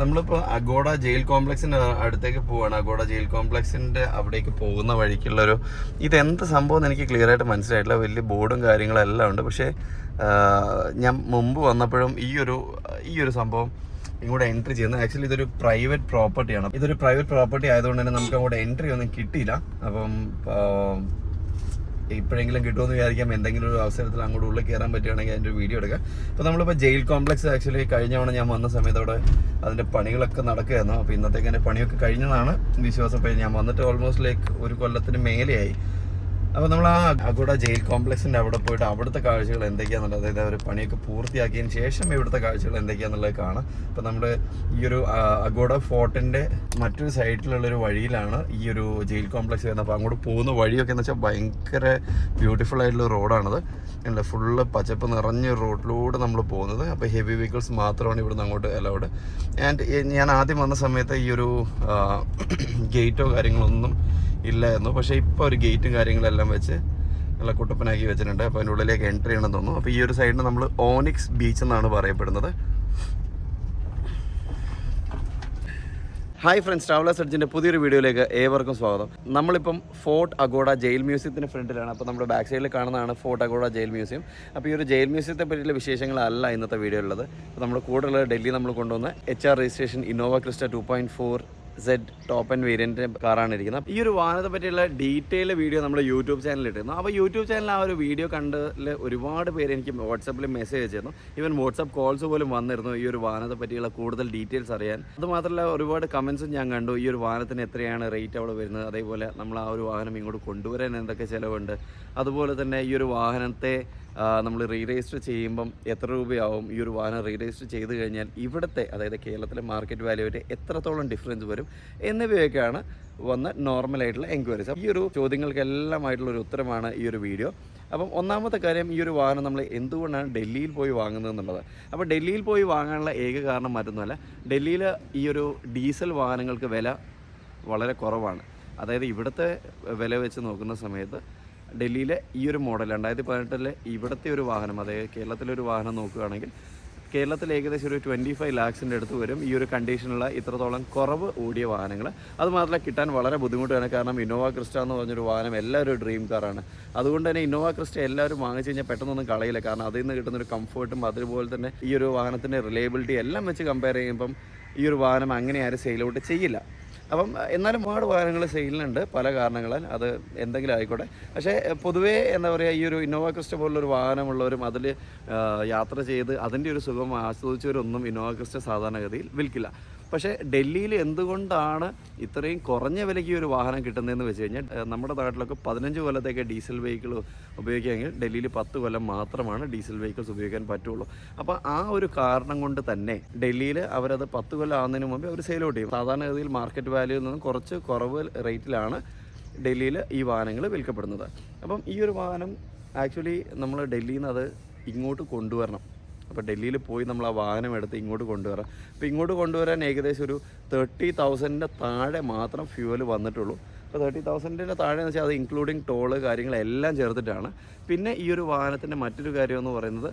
നമ്മളിപ്പോൾ അഗോഡ ജയിൽ കോംപ്ലക്സിന് അടുത്തേക്ക് പോവാണ്. അഗോഡ ജയിൽ കോംപ്ലക്സിന്റെ അവിടേക്ക് പോകുന്ന വഴിക്കുള്ള ഒരു ഇതെന്ത് സംഭവം എനിക്ക് ക്ലിയർ ആയിട്ട് മനസ്സിലായിട്ടില്ല. വലിയ ബോർഡും കാര്യങ്ങളെല്ലാം ഉണ്ട്. പക്ഷേ ഞാൻ മുമ്പ് വന്നപ്പോഴും ഈ ഒരു ഈ ഒരു സംഭവം ഇങ്ങോട്ട് എൻട്രി ചെയ്യുന്നത് ആക്ച്വലി ഇതൊരു പ്രൈവറ്റ് പ്രോപ്പർട്ടിയാണ് ഇതൊരു പ്രൈവറ്റ് പ്രോപ്പർട്ടി ആയതുകൊണ്ട് തന്നെ നമുക്ക് അങ്ങോട്ട് എൻട്രി ഒന്നും കിട്ടിയില്ല. അപ്പം ഇപ്പോഴെങ്കിലും കിട്ടുമെന്ന് വിചാരിക്കാം. എന്തെങ്കിലും ഒരു അവസരത്തിൽ അങ്ങോട്ട് ഉള്ളിൽ കയറാൻ പറ്റുകയാണെങ്കിൽ അതിന്റെ ഒരു വീഡിയോ എടുക്കാം. അപ്പോൾ നമ്മളിപ്പോൾ ജയിൽ കോംപ്ലക്സ് ആക്ച്വലി കഴിഞ്ഞ തവണ ഞാൻ വന്ന സമയത്ത് അവിടെ അതിന്റെ പണികളൊക്കെ നടക്കുകയായിരുന്നു. അപ്പോൾ ഇന്നത്തേക്ക് എന്റെ പണിയൊക്കെ കഴിഞ്ഞതാണ്. വിശ്വാസം ഞാൻ വന്നിട്ട് ഓൾമോസ്റ്റ് ലൈക്ക് ഒരു കൊല്ലത്തിന് മേലെയായി. അപ്പോൾ നമ്മൾ ആ അഗോഡ ജയിൽ കോംപ്ലക്സിന്റെ അവിടെ പോയിട്ട് അവിടുത്തെ കാഴ്ചകൾ എന്തൊക്കെയാണെന്നുള്ളത് അതായത് അവർ പണിയൊക്കെ പൂർത്തിയാക്കിയതിന് ശേഷം ഇവിടുത്തെ കാഴ്ചകൾ എന്തൊക്കെയാണെന്നുള്ളത് കാണാം. അപ്പോൾ നമ്മൾ ഈ ഒരു അഗോഡ ഫോർട്ടിന്റെ മറ്റൊരു സൈഡിലുള്ളൊരു വഴിയിലാണ് ഈ ഒരു ജയിൽ കോംപ്ലക്സ് വരുന്നത്. അപ്പോൾ അങ്ങോട്ട് പോകുന്ന വഴിയൊക്കെ എന്ന് വെച്ചാൽ ഭയങ്കര ബ്യൂട്ടിഫുൾ ആയിട്ടുള്ള റോഡാണത്. അല്ല ഫുള്ള് പച്ചപ്പ് നിറഞ്ഞ റോഡിലൂടെ നമ്മൾ പോകുന്നത്. അപ്പോൾ ഹെവി വെഹിക്കിൾസ് മാത്രമാണ് ഇവിടുന്ന് അങ്ങോട്ട് അലൗഡ് ആൻഡ് ഞാൻ ആദ്യം വന്ന സമയത്ത് ഈ ഒരു ഗേറ്റോ കാര്യങ്ങളൊന്നും ഇല്ലായിരുന്നു പക്ഷേ ഇപ്പോൾ ഒരു ഗേറ്റും കാര്യങ്ങളെല്ലാം വെച്ച് നല്ല കുട്ടപ്പനാക്കി വെച്ചിട്ടുണ്ട്. അപ്പോൾ അതിന്റെ ഉള്ളിലേക്ക് എൻട്രി ചെയ്യണമെന്ന് തോന്നുന്നു. അപ്പോൾ ഈ ഒരു സൈഡിന് നമ്മൾ ഓണിക്സ് ബീച്ച് എന്നാണ് പറയപ്പെടുന്നത്. ഹായ് ഫ്രണ്ട്സ് ട്രാവലർ എഡ്ജിന്റെ പുതിയൊരു വീഡിയോയിലേക്ക് ഏവർക്കും സ്വാഗതം. നമ്മളിപ്പം ഫോർട്ട് അഗോഡ ജയിൽ മ്യൂസിയത്തിന്റെ ഫ്രണ്ടിലാണ്. അപ്പോൾ നമ്മുടെ ബാക്ക് സൈഡിൽ കാണുന്നതാണ് ഫോർട്ട് അഗോഡ ജയിൽ മ്യൂസിയം. അപ്പോൾ ഈ ഒരു ജയിൽ മ്യൂസിയത്തെ പറ്റിയുള്ള വിശേഷങ്ങളല്ല ഇന്നത്തെ വീഡിയോ ഉള്ളത് അപ്പോൾ നമ്മുടെ കൂടുതൽ ഡൽഹി നമ്മൾ കൊണ്ടുവന്ന H R registration Innova Crysta two point four Z top end വേരിയന്റെ കാറാണ് ഇരിക്കുന്നത്. ഈ ഒരു വാഹനത്തെ പറ്റിയുള്ള ഡീറ്റെയിൽ വീഡിയോ നമ്മൾ യൂട്യൂബ് ചാനലിൽ ഇട്ടിരുന്നു. അപ്പോൾ യൂട്യൂബ് ചാനലിൽ ആ ഒരു വീഡിയോ കണ്ടതിൽ ഒരുപാട് പേര് എനിക്ക് വാട്സപ്പിൽ മെസ്സേജ് അയച്ചിരുന്നു. ഈവൻ വാട്സപ്പ് കോൾസ് പോലും വന്നിരുന്നു ഈ ഒരു വാഹനത്തെ പറ്റിയുള്ള കൂടുതൽ ഡീറ്റെയിൽസ് അറിയാൻ. അതുമാത്രമല്ല ഒരുപാട് കമൻസും ഞാൻ കണ്ടു. ഈ ഒരു വാഹനത്തിന് എത്രയാണ് റേറ്റ് അവിടെ വരുന്നത്? അതേപോലെ നമ്മൾ ആ ഒരു വാഹനം ഇങ്ങോട്ട് കൊണ്ടുവരാൻ എന്തൊക്കെ ചിലവുണ്ട്? അതുപോലെ തന്നെ ഈ ഒരു വാഹനത്തെ നമ്മൾ റീ രജിസ്റ്റർ ചെയ്യുമ്പം എത്ര രൂപയാവും? ഈ ഒരു വാഹനം റീ രജിസ്റ്റർ ചെയ്ത് കഴിഞ്ഞാൽ ഇവിടുത്തെ അതായത് കേരളത്തിലെ മാർക്കറ്റ് വാല്യൂവിന്റെ എത്രത്തോളം ഡിഫറൻസ് വരും എന്നിവയൊക്കെയാണ് വന്ന നോർമലായിട്ടുള്ള എൻക്വയറീസ് ഈ ഒരു ചോദ്യങ്ങൾക്കെല്ലാമായിട്ടുള്ള ഒരു ഉത്തരമാണ് ഈ ഒരു വീഡിയോ അപ്പം ഒന്നാമത്തെ കാര്യം ഈ ഒരു വാഹനം നമ്മൾ എന്തുകൊണ്ടാണ് ഡൽഹിയിൽ പോയി വാങ്ങുന്നത് എന്നുള്ളത്? അപ്പോൾ ഡൽഹിയിൽ പോയി വാങ്ങാനുള്ള ഏക കാരണം മറ്റൊന്നുമല്ല ഡൽഹിയിൽ ഈ ഒരു ഡീസൽ വാഹനങ്ങൾക്ക് വില വളരെ കുറവാണ്. അതായത് ഇവിടുത്തെ വില വെച്ച് നോക്കുന്ന സമയത്ത് ഡൽഹിയിലെ ഈ ഒരു മോഡൽ രണ്ടായിരത്തി പതിനെട്ടിലെ ഇവിടുത്തെ ഒരു വാഹനം അതായത് കേരളത്തിലെ ഒരു വാഹനം നോക്കുകയാണെങ്കിൽ കേരളത്തിൽ ഏകദേശം ഒരു ട്വന്റി ഫൈവ് ലാക്സിന്റെ അടുത്ത് വരും ഈ ഒരു കണ്ടീഷനുള്ള ഇത്രത്തോളം കുറവ് ഓടിയ വാഹനങ്ങൾ അതുമാത്രമല്ല കിട്ടാൻ വളരെ ബുദ്ധിമുട്ടാണ്. കാരണം ഇന്നോവ ക്രിസ്റ്റ എന്ന് പറഞ്ഞൊരു വാഹനം എല്ലാവരും ഡ്രീം കാറാണ് അതുകൊണ്ട് തന്നെ ഇന്നോവ ക്രിസ്റ്റ എല്ലാവരും വാങ്ങിച്ചു കഴിഞ്ഞാൽ പെട്ടെന്നൊന്നും കളയില്ല. കാരണം അതിൽ നിന്ന് കിട്ടുന്ന ഒരു കംഫർട്ടും അതുപോലെ തന്നെ ഈ ഒരു വാഹനത്തിന്റെ റിലയബിലിറ്റി എല്ലാം വെച്ച് കമ്പയർ ചെയ്യുമ്പം ഈ ഒരു വാഹനം അങ്ങനെ ആരും സെയിൽ ഔട്ട് ചെയ്യില്ല. അപ്പം എന്നാലും ഒരുപാട് വാഹനങ്ങൾ സെയിലിനുണ്ട്. പല കാരണങ്ങളാൽ അത് എന്തെങ്കിലും ആയിക്കോട്ടെ. പക്ഷേ പൊതുവേ എന്താ പറയുക ഈ ഒരു ഇന്നോവ ക്രിസ്റ്റ പോലുള്ളൊരു വാഹനമുള്ളവരും അതിൽ യാത്ര ചെയ്ത് അതിന്റെ ഒരു സുഖം ആസ്വദിച്ചവരൊന്നും ഇന്നോവ ക്രിസ്റ്റ സാധാരണഗതിയിൽ വിൽക്കില്ല. പക്ഷേ ഡൽഹിയിൽ എന്തുകൊണ്ടാണ് ഇത്രയും കുറഞ്ഞ വിലയ്ക്ക് ഒരു വാഹനം കിട്ടുന്നതെന്ന് വെച്ച് കഴിഞ്ഞാൽ നമ്മുടെ നാട്ടിലൊക്കെ പതിനഞ്ച് കൊല്ലത്തേക്ക് ഡീസൽ വെഹിക്കിൾ ഉപയോഗിക്കുകയെങ്കിൽ ഡൽഹിയിൽ പത്ത് കൊല്ലം മാത്രമാണ് ഡീസൽ വെഹിക്കിൾസ് ഉപയോഗിക്കാൻ പറ്റുള്ളൂ. അപ്പോൾ ആ ഒരു കാരണം കൊണ്ട് തന്നെ ഡൽഹിയിൽ അവരത് പത്ത് കൊല്ലം ആവുന്നതിന് മുമ്പേ അവർ സെയിലോട്ട് ചെയ്യും സാധാരണഗതിയിൽ മാർക്കറ്റ് വാല്യൂയിൽ നിന്നും കുറച്ച് കുറവ് റേറ്റിലാണ് ഡൽഹിയിൽ ഈ വാഹനങ്ങൾ വിൽക്കപ്പെടുന്നത്. അപ്പം ഈ ഒരു വാഹനം ആക്ച്വലി നമ്മൾ ഡൽഹിയിൽ നിന്ന് അത് ഇങ്ങോട്ട് കൊണ്ടുവരണം. അപ്പോൾ ഡൽഹിയിൽ പോയി നമ്മൾ ആ വാഹനം എടുത്ത് ഇങ്ങോട്ട് കൊണ്ടുവരാം. അപ്പോൾ ഇങ്ങോട്ട് കൊണ്ടുവരാൻ ഏകദേശം ഒരു തേർട്ടി തൗസൻഡിന്റെ താഴെ മാത്രം ഫ്യൂവൽ വന്നിട്ടുള്ളൂ. അപ്പോൾ തേർട്ടി തൗസൻഡിന്റെ താഴെ എന്ന് വെച്ചാൽ അത് ഇൻക്ലൂഡിങ് ടോൾ കാര്യങ്ങളെല്ലാം ചേർത്തിട്ടാണ്. പിന്നെ ഈ ഒരു വാഹനത്തിന്റെ മറ്റൊരു കാര്യം എന്ന് പറയുന്നത്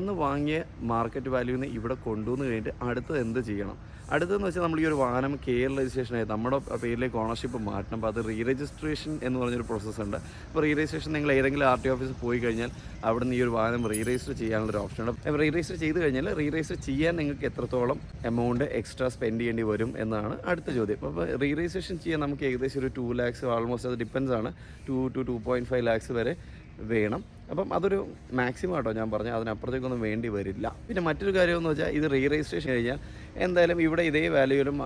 നിന്ന് വാങ്ങിയ മാർക്കറ്റ് വാല്യൂന്ന് ഇവിടെ കൊണ്ടുവന്ന് കഴിഞ്ഞിട്ട് അടുത്തത് എന്ത് ചെയ്യണം? അടുത്തതെന്ന് വെച്ചാൽ നമ്മൾ ഈ ഒരു വാഹനം കെയർ രജിസ്ട്രേഷനായി നമ്മുടെ പേരിലേക്ക് ഓണർഷിപ്പ് മാറ്റണം. അപ്പോൾ അത് റീ രജിസ്ട്രേഷൻ എന്ന് പറഞ്ഞൊരു പ്രോസസ്സുണ്ട് അപ്പോൾ റീ രജിസ്ട്രേഷൻ നിങ്ങൾ ഏതെങ്കിലും ആർ ടി ഓഫീസിൽ പോയി കഴിഞ്ഞാൽ അവിടെ നിന്ന് ഈ ഒരു വാഹനം റീ രജിസ്റ്റർ ചെയ്യാനുള്ളൊരു അപ്പോൾ റീ രജിസ്റ്റർ ചെയ്ത് കഴിഞ്ഞാൽ റീ രജിസ്റ്റർ ചെയ്യാൻ നിങ്ങൾക്ക് എത്രത്തോളം എമൗണ്ട് എക്സ്ട്രാ സ്പെൻഡ് ചെയ്യേണ്ടി വരും എന്നാണ് അടുത്ത ചോദ്യം. അപ്പോൾ റീ രജിസ്ട്രേഷൻ ചെയ്യാൻ നമുക്ക് ഏകദേശം ഒരു ടു ലാക്സ് ആൾമോസ്റ്റ് അത് ഡിപ്പെൻസ് ആണ്. Two two two point five lakhs വരെ വേണം. അപ്പം അതൊരു മാക്സിമം കേട്ടോ ഞാൻ പറഞ്ഞത്. അതിനപ്പുറത്തേക്കൊന്നും വേണ്ടി വരില്ല. പിന്നെ മറ്റൊരു കാര്യമെന്ന് വെച്ചാൽ ഇത് റീ രജിസ്ട്രേഷൻ കഴിഞ്ഞാൽ എന്തായാലും ഇവിടെ ഇതേ വാല്യൂലും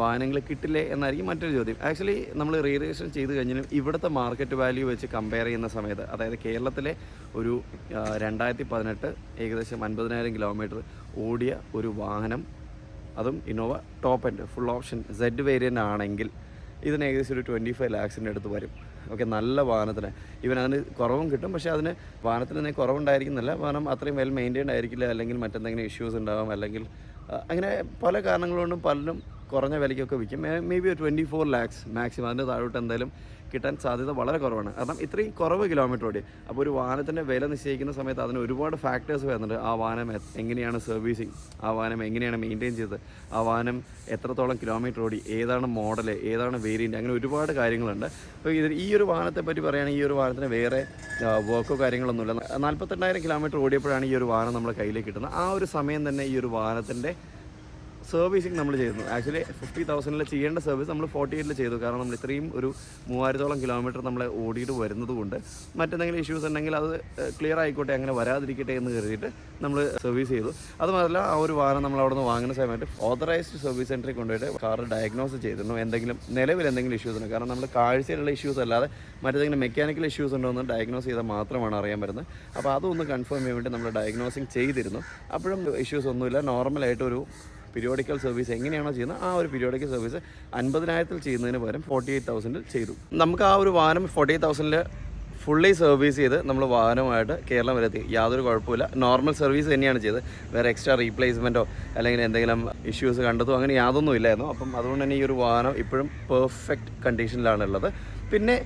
വാഹനങ്ങൾ കിട്ടില്ലേ എന്നായിരിക്കും മറ്റൊരു ചോദ്യം. ആക്ച്വലി നമ്മൾ റീ രജിസ്ട്രേഷൻ ചെയ്ത് കഴിഞ്ഞാലും ഇവിടുത്തെ മാർക്കറ്റ് വാല്യൂ വെച്ച് കമ്പയർ ചെയ്യുന്ന സമയത്ത് അതായത് കേരളത്തിലെ ഒരു രണ്ടായിരത്തി പതിനെട്ട് ഏകദേശം അൻപതിനായിരം കിലോമീറ്റർ ഓടിയ ഒരു വാഹനം അതും Innova top end full option Z variant ആണെങ്കിൽ ഇതിന് ഏകദേശം ഒരു ട്വന്റി ഫൈവ് ലാക്സിന്റെ അടുത്ത് വരും. ഓക്കെ നല്ല വാഹനത്തിന്. ഇവൻ അതിന് കുറവും കിട്ടും പക്ഷേ അതിന് വാഹനത്തിന് എന്തെങ്കിലും കുറവുണ്ടായിരിക്കുന്നില്ല. വാഹനം അത്രയും വെൽ മെയിന്റെയിൻഡ് ആയിരിക്കില്ല അല്ലെങ്കിൽ മറ്റെന്തെങ്കിലും ഇഷ്യൂസ് ഉണ്ടാവാം അല്ലെങ്കിൽ അങ്ങനെ പല കാരണങ്ങൾ കൊണ്ടും പലരും കുറഞ്ഞ വിലയ്ക്കൊക്കെ വിൽക്കും. Maybe twenty four lakhs maximum അതിന്റെ താഴോട്ട് എന്തായാലും കിട്ടാൻ സാധ്യത വളരെ കുറവാണ്. കാരണം ഇത്രയും കുറവ് കിലോമീറ്റർ ഓടി. അപ്പോൾ ഒരു വാഹനത്തിന്റെ വില നിശ്ചയിക്കുന്ന സമയത്ത് അതിന് ഒരുപാട് ഫാക്ടേഴ്സ് വരുന്നുണ്ട്. ആ വാഹനം എങ്ങനെയാണ് സർവീസിങ് ആ വാഹനം എങ്ങനെയാണ് മെയിന്റെയിൻ ചെയ്തത്? ആ വാഹനം എത്രത്തോളം കിലോമീറ്റർ ഓടി? ഏതാണ് മോഡൽ ഏതാണ് വേരിയന്റ് അങ്ങനെ ഒരുപാട് കാര്യങ്ങളുണ്ട്. അപ്പോൾ ഇത് ഈ ഒരു വാഹനത്തെ പറ്റി പറയുകയാണെങ്കിൽ ഈ ഒരു വാഹനത്തിന് വേറെ വർക്കോ കാര്യങ്ങളൊന്നുമില്ല. നാൽപ്പത്തെണ്ണായിരം കിലോമീറ്റർ ഓടിയപ്പോഴാണ് ഈ ഒരു വാഹനം നമ്മുടെ കയ്യിലേക്ക് കിട്ടുന്നത്. ആ ഒരു സമയം തന്നെ ഈ ഒരു വാഹനത്തിന്റെ സർവീസിങ് നമ്മൾ ചെയ്യുന്നു. ആക്ച്വലി ഫിഫ്റ്റി തൗസൻഡിൽ ചെയ്യേണ്ട സർവീസ് നമ്മൾ ഫോർട്ടി എയ്റ്റിൽ ചെയ്തു. കാരണം നമ്മൾ ഇത്രയും ഒരു മൂവായിരത്തോളം കിലോമീറ്റർ നമ്മൾ ഓടിയിട്ട് വരുന്നതുകൊണ്ട് മറ്റെന്തെങ്കിലും ഇഷ്യൂസ് ഉണ്ടെങ്കിൽ അത് ക്ലിയർ ആയിക്കോട്ടെ അങ്ങനെ വരാതിരിക്കട്ടെ എന്ന് കരുതിയിട്ട് നമ്മൾ സർവീസ് ചെയ്തു. അതുമാത്രമല്ല ആ ഒരു വാഹനം നമ്മൾ അവിടെ നിന്ന് വാങ്ങുന്ന സമയത്ത് ഓതറൈസ്ഡ് സർവീസ് സെന്ററിൽ കൊണ്ടുപോയിട്ട് കാർ ഡയഗ്നോസ് ചെയ്തിരുന്നു. എന്തെങ്കിലും നിലവിൽ എന്തെങ്കിലും ഇഷ്യൂസ് ഉണ്ടോ കാരണം നമ്മൾ കാഴ്ചയിലുള്ള ഇഷ്യൂസ് അല്ലാതെ മറ്റേതെങ്കിലും മെക്കാനിക്കൽ ഇഷ്യൂസ് ഉണ്ടോ എന്ന് ഡയഗ്നോസ് ചെയ്താൽ മാത്രമാണ് അറിയാൻ പറ്റുന്നത്. അപ്പോൾ അതൊന്ന് കൺഫേം ചെയ്യാൻ വേണ്ടി നമ്മൾ ഡയഗ്നോസിങ് ചെയ്തിരുന്നു. അപ്പോഴും ഇഷ്യൂസ് ഒന്നുമില്ല. നോർമലായിട്ട് ഒരു പീരിയോഡിക്കൽ സർവീസ് എങ്ങനെയാണോ ചെയ്യുന്നത് ആ ഒരു പീരിയോഡിക്കൽ സർവീസ് അൻപതിനായിരത്തിൽ ചെയ്യുന്നതിന് പകരം ഫോർട്ടി എയ്റ്റ് തൗസൻഡിൽ ചെയ്തു. നമുക്ക് ആ ഒരു വാഹനം ഫോർട്ടി എയ്റ്റ് തൗസൻഡിൽ ഫുള്ളി സർവീസ് ചെയ്ത് നമ്മൾ വാഹനമായിട്ട് കേരളം വരെ എത്തി. യാതൊരു കുഴപ്പമില്ല നോർമൽ സർവീസ് തന്നെയാണ് ചെയ്തത്. വേറെ എക്സ്ട്രാ റീപ്ലേസ്മെന്റോ അല്ലെങ്കിൽ എന്തെങ്കിലും ഇഷ്യൂസ് കണ്ടതോ അങ്ങനെ യാതൊന്നും ഇല്ലായിരുന്നു അപ്പം അതുകൊണ്ട് തന്നെ ഈ ഒരു വാഹനം ഇപ്പോഴും പെർഫെക്റ്റ് കണ്ടീഷനിലാണ് ഉള്ളത്. പിന്നെ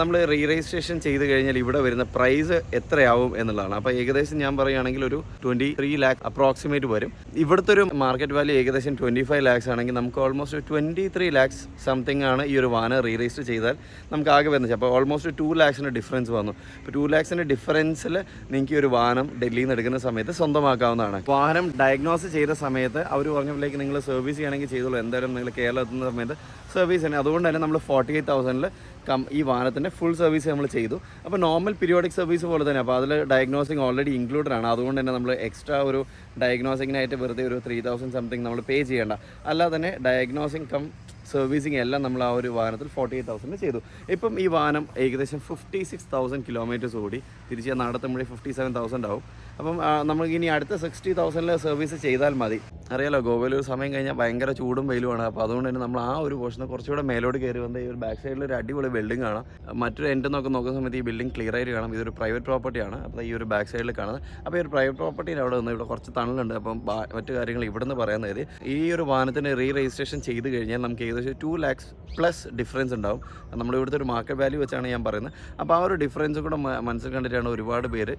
നമ്മൾ റീ രജിസ്ട്രേഷൻ ചെയ്ത് കഴിഞ്ഞാൽ ഇവിടെ വരുന്ന പ്രൈസ് എത്രയാവും എന്നുള്ളതാണ്. അപ്പോൾ ഏകദേശം ഞാൻ പറയുകയാണെങ്കിൽ ഒരു ട്വന്റി ത്രീ ലാക്ക് അപ്രോക്സിമേറ്റ് വരും. ഇവിടുത്തെ ഒരു മാർക്കറ്റ് വാല്യൂ ഏകദേശം ട്വന്റി ഫൈവ് ലാക്സ് ആണെങ്കിൽ നമുക്ക് almost twenty three lakhs something ആണ് ഈ ഒരു വാഹനം റീ രജിസ്റ്റർ ചെയ്താൽ നമുക്ക് ആകെ വരുന്നത്. അപ്പോൾ ഓൾമോസ്റ്റ് ടു ലാക്സിന്റെ ഡിഫറൻസ് വന്നു. ഇപ്പോൾ ടു ലാക്സിന്റെ ഡിഫറൻസിൽ നിങ്ങൾക്ക് ഈ ഒരു വാഹനം ഡൽഹിയിൽ നിന്ന് എടുക്കുന്ന സമയത്ത് സ്വന്തമാക്കാവുന്നതാണ്. വാഹനം ഡയഗ്നോസ് ചെയ്ത സമയത്ത് അവർ പറഞ്ഞപ്പോഴേക്ക് നിങ്ങൾ സർവീസ് ചെയ്യണമെങ്കിൽ ചെയ്തോളൂ. എന്തായാലും നിങ്ങൾ കേരളത്തിൽ നിന്ന് സമയത്ത് സർവീസ് തന്നെ അതുകൊണ്ട് തന്നെ നമ്മൾ ഫോർട്ടി എയ്റ്റ് തൗസൻഡിൽ കം ഈ വാഹനത്തിന്റെ ഫുൾ സർവീസ് നമ്മൾ ചെയ്തു. അപ്പോൾ നോർമൽ പീരിയോഡിക് സർവീസ് പോലെ തന്നെ. അപ്പോൾ അതിൽ ഡയഗ്നോസിങ് ഓൾറെഡി ഇൻക്ലൂഡഡ് ആണ്. അതുകൊണ്ട് തന്നെ നമ്മൾ എക്സ്ട്രാ ഒരു ഡയഗ്നോസിങ്ങിനായിട്ട് വെറുതെ ഒരു ത്രീ തൗസൻഡ് സംതിങ് നമ്മൾ പേ ചെയ്യേണ്ട. അല്ലാതെ തന്നെ ഡയഗ്നോസിങ് കം സർവീസിങ് എല്ലാം നമ്മൾ ആ ഒരു വാഹനത്തിൽ ഫോർട്ടി എയ്റ്റ് തൗസൻഡ് ചെയ്തു. ഇപ്പം ഈ വാഹനം ഏകദേശം ഫിഫ്റ്റി സിക്സ് തൗസൻഡ് കിലോമീറ്റേഴ്സ് കൂടി തിരിച്ച് നടത്തുമ്പോഴേ ഫിഫ്റ്റി സെവൻ തൗസൻഡ് ആവും. അപ്പം നമുക്ക് ഇനി അടുത്ത സിക്സ്റ്റി തൗസൻഡിൽ സർവീസ് ചെയ്താൽ മതി. അറിയാലോ ഗോവയിൽ ഒരു സമയം കഴിഞ്ഞാൽ ഭയങ്കര ചൂടും വെയിലുമാണ്. അപ്പോൾ അതുകൊണ്ട് തന്നെ നമ്മൾ ആ ഒരു പോർഷന് കുറച്ചുകൂടെ മേലോട്ട് കയറി വന്ന ഈ ഒരു ബാക്ക് സൈഡിൽ ഒരു അടിപൊളി ബിൽഡിംഗ് കാണാം. മറ്റൊരു എന്റെ നോക്കി നോക്കുന്ന സമയത്ത് ഈ ബിൽഡിംഗ് ക്ലിയർ ആയിട്ട് കാണാം. ഇതൊരു പ്രൈവറ്റ് പ്രോപ്പർട്ടിയാണ് അപ്പോൾ ഈ ഒരു ബാക്ക് സൈഡിൽ കാണുന്നത്. അപ്പോൾ ഈ ഒരു പ്രൈവറ്റ് പ്രോപ്പർട്ടിയിൽ അവിടെ നിന്ന് ഇവിടെ കുറച്ച് തണലുണ്ട്. അപ്പം മറ്റു കാര്യങ്ങൾ ഇവിടെ നിന്ന് പറയാൻ നേരി ഈ ഒരു വാഹനത്തിന് റീ രജിസ്ട്രേഷൻ ചെയ്ത് കഴിഞ്ഞാൽ നമുക്ക് ഏകദേശം ടു ലാക്സ് പ്ലസ് ഡിഫറൻസ് ഉണ്ടാവും. നമ്മൾ ഇവിടുത്തെ ഒരു മാർക്കറ്റ് വാല്യൂ വെച്ചാണ് ഞാൻ പറയുന്നത്. അപ്പോൾ ആ ഒരു ഡിഫറൻസ് കൂടെ മനസ്സിൽ കണ്ടിട്ടാണ് ഒരുപാട് പേര്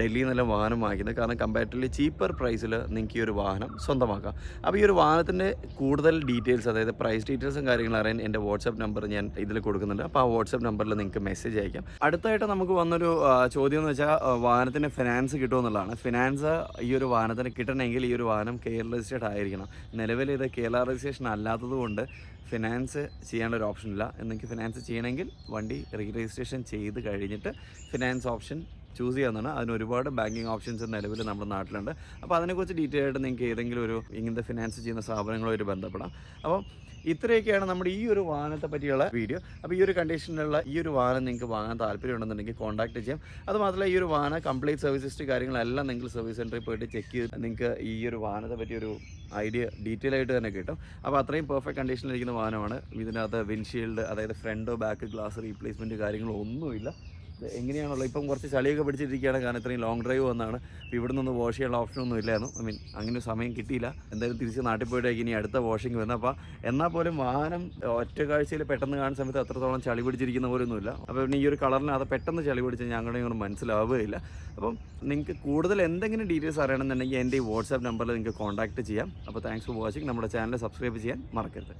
ഡൽഹിയിൽ നിന്നെല്ലാം വാഹനം വാങ്ങിക്കുന്നത്. കാരണം കമ്പാരിറ്റീവ്ലി ചീപ്പർ പ്രൈസിൽ നിങ്ങൾക്ക് ഈ ഒരു വാഹനം സ്വന്തമാക്കാം. അപ്പോൾ ഈ ഒരു വാഹനത്തിന്റെ കൂടുതൽ ഡീറ്റെയിൽസ് അതായത് പ്രൈസ് ഡീറ്റെയിൽസും കാര്യങ്ങളും അറിയാൻ എന്റെ വാട്സപ്പ് നമ്പർ ഞാൻ ഇതിൽ കൊടുക്കുന്നുണ്ട്. അപ്പോൾ ആ വാട്സപ്പ് നമ്പറിൽ നിങ്ങൾക്ക് മെസ്സേജ് അയക്കാം. അടുത്തായിട്ട് നമുക്ക് വന്നൊരു ചോദ്യം എന്ന് വെച്ചാൽ വാഹനത്തിന് ഫിനാൻസ് കിട്ടുമെന്നുള്ളതാണ് ഫിനാൻസ് ഈ ഒരു വാഹനത്തിന് കിട്ടണമെങ്കിൽ ഈ ഒരു വാഹനം കേരള രജിസ്റ്റേഡ് ആയിരിക്കണം. നിലവിൽ ഇത് കേരള രജിസ്ട്രേഷൻ അല്ലാത്തത് കൊണ്ട് ഫിനാൻസ് ചെയ്യേണ്ട ഒരു ഓപ്ഷൻ ഇല്ല നിങ്ങൾക്ക് ഫിനാൻസ് ചെയ്യണമെങ്കിൽ വണ്ടി റീ രജിസ്ട്രേഷൻ ചെയ്ത് കഴിഞ്ഞിട്ട് ഫിനാൻസ് ഓപ്ഷൻ ചൂസ് ചെയ്യാവുന്നതാണ് അതിന് ഒരുപാട് ബാങ്കിങ് ഓപ്ഷൻസ് നിലവിൽ നമ്മുടെ നാട്ടിലുണ്ട്. അപ്പോൾ അതിനെക്കുറിച്ച് ഡീറ്റെയിൽ ആയിട്ട് നിങ്ങൾക്ക് ഏതെങ്കിലും ഒരു ഇങ്ങനത്തെ ഫിനാൻസ് ചെയ്യുന്ന സ്ഥാപനങ്ങളുമായിട്ട് ബന്ധപ്പെടാം. അപ്പം ഇത്രയൊക്കെയാണ് നമ്മുടെ ഈ ഒരു വാഹനത്തെ പറ്റിയുള്ള വീഡിയോ അപ്പോൾ ഈ ഒരു കണ്ടീഷനിലുള്ള ഈ ഒരു വാഹനം നിങ്ങൾക്ക് വാങ്ങാൻ താല്പര്യമുണ്ടെന്നുണ്ടെങ്കിൽ കോൺടാക്ട് ചെയ്യാം. അതുമാത്രമല്ല ഈ ഒരു വാഹന കംപ്ലീറ്റ് സർവീസ് കാര്യങ്ങളെല്ലാം നിങ്ങൾ സർവീസ് സെന്ററിൽ പോയിട്ട് ചെക്ക് ചെയ്ത് നിങ്ങൾക്ക് ഈ ഒരു വാഹനത്തെ പറ്റിയൊരു ഐഡിയ ഡീറ്റെയിൽ ആയിട്ട് തന്നെ കിട്ടും. അപ്പോൾ അത്രയും പെർഫെക്റ്റ് കണ്ടീഷനിലിരിക്കുന്ന വാഹനമാണ്. ഇതിനകത്ത് വിൻഷീൽഡ് അതായത് ഫ്രണ്ടോ ബാക്ക് ഗ്ലാസ് റീപ്ലേസ്മെന്റ് കാര്യങ്ങളോ ഒന്നുമില്ല ഇത് എങ്ങനെയാണുള്ളത്? ഇപ്പം കുറച്ച് ചളിയൊക്കെ പിടിച്ചിരിക്കുകയാണ് കാരണം ഇത്രയും ലോങ് ഡ്രൈവ് വന്നാണ്. അപ്പോൾ ഇവിടെ നിന്ന് വാഷ് ചെയ്യാനുള്ള ഓപ്ഷൻ ഒന്നും ഇല്ലായിരുന്നു. ഐ മീൻ അങ്ങനെ സമയം കിട്ടിയില്ല. എന്തായാലും തിരിച്ച് നാട്ടിൽ പോയിട്ടേക്ക് ഇനി അടുത്ത വാഷിംഗ് വരുന്നത്. അപ്പോൾ എന്നാൽ പോലും വാഹനം ഒറ്റ കാഴ്ചയിൽ പെട്ടെന്ന് കാണുന്ന സമയത്ത് അത്രത്തോളം ചളി പിടിച്ചിരിക്കുന്ന പോലൊന്നുമില്ല അപ്പോൾ പിന്നെ ഈ ഒരു കളറിന് അത് പെട്ടെന്ന് ചളി പിടിച്ച് ഞങ്ങളുടെ ഇങ്ങോട്ട് മനസ്സിലാവുകയില്ല. അപ്പം നിങ്ങൾക്ക് കൂടുതൽ എന്തെങ്കിലും ഡീറ്റെയിൽസ് അറിയണമെന്നുണ്ടെങ്കിൽ എന്റെ ഈ വാട്സാപ്പ് നമ്പറിൽ നിങ്ങൾക്ക് കോൺടാക്ട് ചെയ്യാം. അപ്പോൾ താങ്ക്സ് ഫോർ വാച്ചിങ് നമ്മുടെ ചാനൽ സബ്സ്ക്രൈബ് ചെയ്യാൻ മറക്കരുത്.